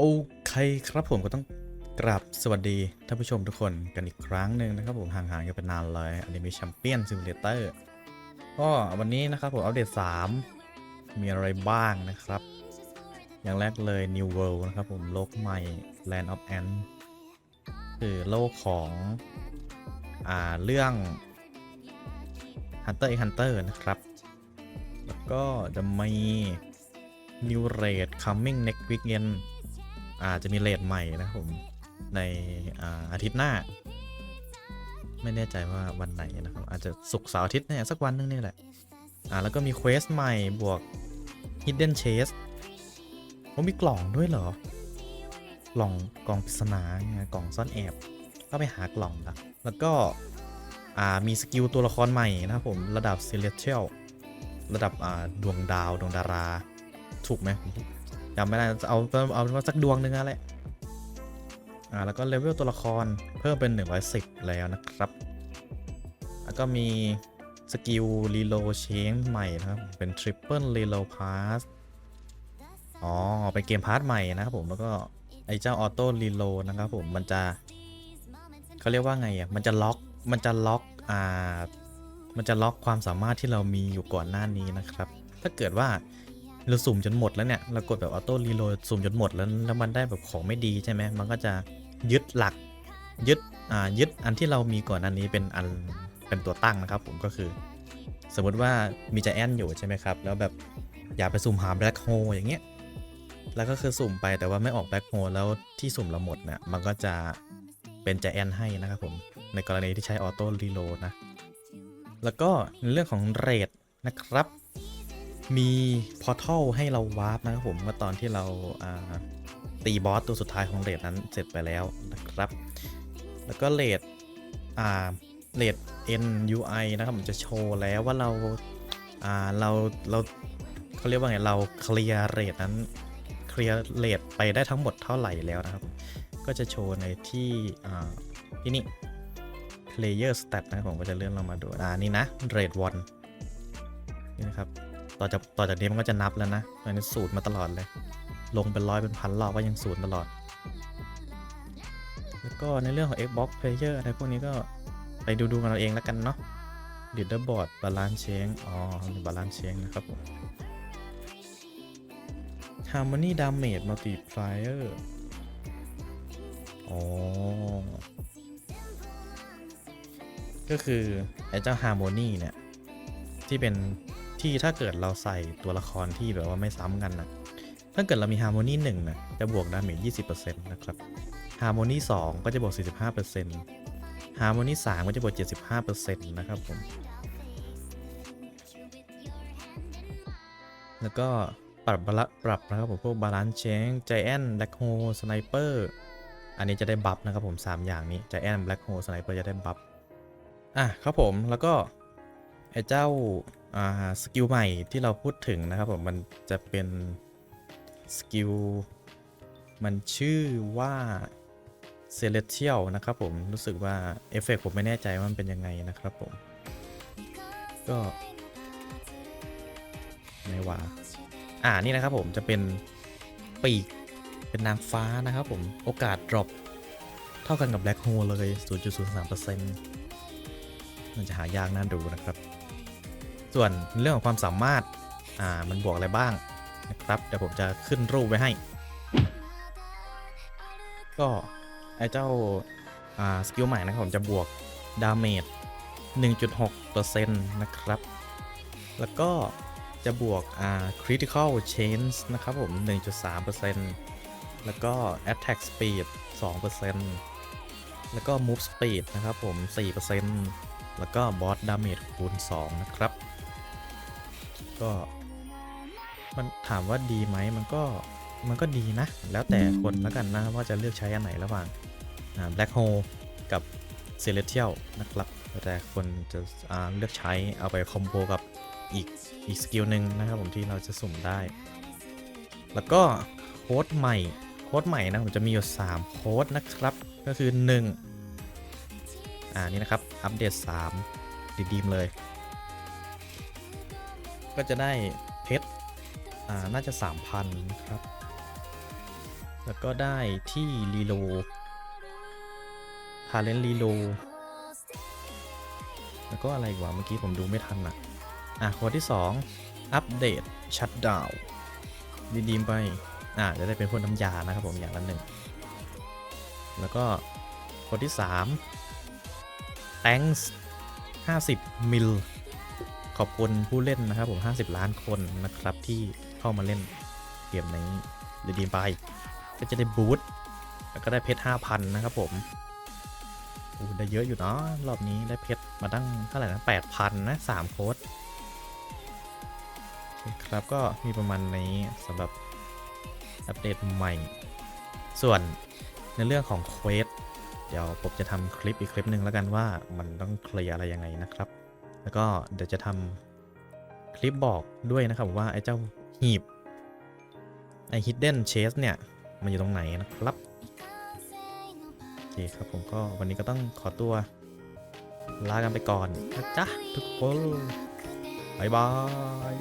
โอเคครับผมก็ต้องกราบสวัสดีท่านผู้ชมทุกคนกันอีกครั้งหนึ่งนะครับผมห่างๆกันไปนานเลยอันนี้มีแชมเปี้ยนซิมูเลเตอร์ก็วันนี้นะครับผมอัปเดต 3 มีอะไรบ้างนะครับ อย่างแรกเลย New World นะครับผมโลกใหม่ Land of Ant คือโลกของ อ่า เรื่อง Hunter x Hunter นะครับ แล้วก็จะมี New Raid Coming Next Weekend อาจจะมีเรทใหม่นะผมในอาอาทิตย์หน้า ไม่แน่ใจว่าวันไหนนะครับ อาจจะศุกร์เสาร์อาทิตย์เนี่ยสักวันนึงนี่แหละอ่าแล้วก็มีเควสใหม่บวก Hidden Chase ผมมีกล่องด้วยเหรอกล่องกล่องปริศนาไงกล่องซ่อนแอบ ก็ไปหากล่องนะแล้วก็อ่ามีสกิลตัวละครใหม่นะครับผมระดับ Celestial ระดับอ่าดวงดาวดวงดารา ถูกไหม จำไม่ได้เอาเอาเอาเป็นว่าสักดวงหนึ่งอะไรอ่าแล้วก็เลเวลตัวละครเพิ่มเป็น 110 แล้วนะครับ แล้วก็มีสกิลรีโลเชนใหม่นะครับ เป็นทริปเปิลรีโลพาสอ๋อ เป็นเกมพาร์ทใหม่นะครับผม แล้วก็ ไอ้เจ้าออโต้รีโลนะครับผม มันจะเขาเรียกว่าไงอะ มันจะล็อก มันจะล็อก อ่า มันจะล็อกความสามารถที่เรามีอยู่ก่อนหน้านี้นะครับ ถ้าเกิดว่า เราสุ่มจนหมดแล้วเนี่ยเรากดแบบออโต้รีโหลดสุ่มจนหมดแล้วแล้วมันได้แบบของไม่ดีใช่ไหมมันก็จะยึดหลักยึดอ่ายึดอันที่เรามีก่อนอันนี้เป็นอันเป็นตัวตั้งนะครับ ผมก็คือ สมมติว่ามีใจแอนอยู่ใช่ไหมครับ แล้วแบบอยากไปสุ่มหาแบล็คโฮอย่างเงี้ยแล้วก็คือสุ่มไปแต่ว่าไม่ออกแบล็คโฮแล้วที่สุ่มเราหมดเนี่ยมันก็จะเป็นใจแอนให้นะครับผมในกรณีที่ใช้ออโต้รีโหลดนะแล้วก็ในเรื่องของเรทนะครับ มีพอร์ทัลให้เราวาร์ปนะครับผมเมื่อตอนที่เราาตีบอสตัวสุดท้ายของเรทนั้นเสร็จไปแล้วนะครับ แล้วก็เรทอ่าเรท NUI นะครับผมจะโชว์แล้วว่าเราอ่าเราเราเขาเรียกว่าไงเราเคลียร์เรทนั้นเคลียร์เรทไปได้ทั้งหมดเท่าไหร่แล้วนะครับ ก็จะโชว์ในที่อ่าที่นี่ Player Stat นะครับผมก็จะเลื่อนลงมาดูอ่านี่นะ Rate 1นี่นะครับ ต่อจากต่อจากนี้มันก็จะนับแล้วนะอันนี้สูตรมาตลอดเลย ลงเป็นร้อยเป็นพันรอบก็ยังสูตรตลอด แล้วก็ในเรื่องของ Xbox Player อะไรพวกนี้ก็ไปดูดูกันเราเองแล้วกันเนาะ Leaderboard Balance Change อ๋อ Balance Change นะครับ Harmony Damage Multiplier อ๋อ ก็คือ ไอ้เจ้าฮาร์โมนีเนี่ย ที่เป็น ที่ถ้าเกิดเราใส่ตัวละครที่แบบว่าไม่ซ้ำกันนะถ้าเกิดเรามีฮาร์โมนีหนึ่งนะจะบวกดาเมจ20%นะครับฮาร์โมนีสองก็จะบวก 45%ฮาร์โมนีสามก็จะบวก 75%นะครับผมแล้วก็ปรับบปรับนะครับผมพวกบาลานซ์เชงไจแอนแบล็คโฮสไนเปอร์อันนี้จะได้บัฟนะครับผม 3 อย่างนี้ไจแอนแบล็คโฮสไนเปอร์จะได้บัฟอะครับผมแล้วก็ไอ้เจ้า สกิลใหม่ที่เราพูดถึงนะครับผมมันจะเป็นสกิลมันชื่อว่า Celestial นะครับผมรู้สึกว่าเอฟเฟกผมไม่แน่ใจว่ามันเป็นยังไงนะครับผม ก็ไม่ว่า อ่านี่นะครับผมจะเป็นปีกเป็นนางฟ้านะครับผมโอกาส drop เท่ากันกับ Black Hole เลย 0.03%มันจะหายากน่าดูนะครับ ส่วนเรื่องของความสามารถอ่ามันบวกอะไรบ้างนะครับเดี๋ยวผมจะขึ้นรูปไว้ให้ ก็ไอ้เจ้าอ่าสกิลใหม่นะครับผมจะบวกดาเมจ1.6%นะครับ แล้วก็จะบวกอ่า critical change นะครับผม 1.3%แล้วก็ attack speed 2%แล้วก็ move speed นะครับผม 4%แล้วก็ boss damage คูณ 2 นะครับ ก็ มันถามว่าดีไหมมันก็มันก็ดีนะ แล้วแต่คนแล้วกันนะว่าจะเลือกใช้อันไหนระหว่างอ่า black hole กับ celestial นะครับแต่คนจะเลือกใช้เอาไปคอมโบกับอีกอีกสกิลหนึ่งนะครับผมที่เราจะสุ่มได้ แล้วก็โค้ดใหม่โค้ดใหม่นะผมจะมีอยู่ 3 โค้ดนะครับ ก็คือ 1 อ่านี่นะครับ อัปเดต 3 ดีๆเลย ก็จะได้เพชรอ่าน่าจะ 3,000นครับ แล้วก็ได้ที่รีโลทาเลนรีโลแล้วก็อะไรอีกวะเมื่อกี้ผมดูไม่ทันอะ อะค้ดที่ 2 อัปเดตชัดดาวดีมๆไป อะจะได้เป็นพวกน้ำยานะครับผมอย่างละหนึ่ง แล้วก็ค้ดที่ 3 thanks 50 มิล ขอบคุณผู้เล่นนะครับผม 50 ล้านคนนะครับที่เข้ามาเล่นเกมนี้ดีมๆไปก็จะได้บูทแล้วก็ได้เพชร 5,000 นะครับผมโอ้ได้เยอะอยู่เนาะรอบนี้ได้เพชรมาตั้งเท่าไหร่นะ8,000 นะ 3 โค้ดคครับก็มีประมาณนี้สำหรับอัปเดตใหม่ ส่วนในเรื่องของเควสเดี๋ยวผมจะทำคลิปอีกคลิปหนึ่งแล้วกันว่ามันต้องเคลียร์อะไรยังไงนะครับ แล้วก็เดี๋ยวจะทำคลิปบอกด้วยนะครับว่าไอ้เจ้าหีบไอ้ hidden chest เนี่ย มันอยู่ตรงไหนนะครับ โอเคครับผมก็วันนี้ก็ต้องขอตัวลากันไปก่อนนะจ๊ะทุกคนบ๊ายบาย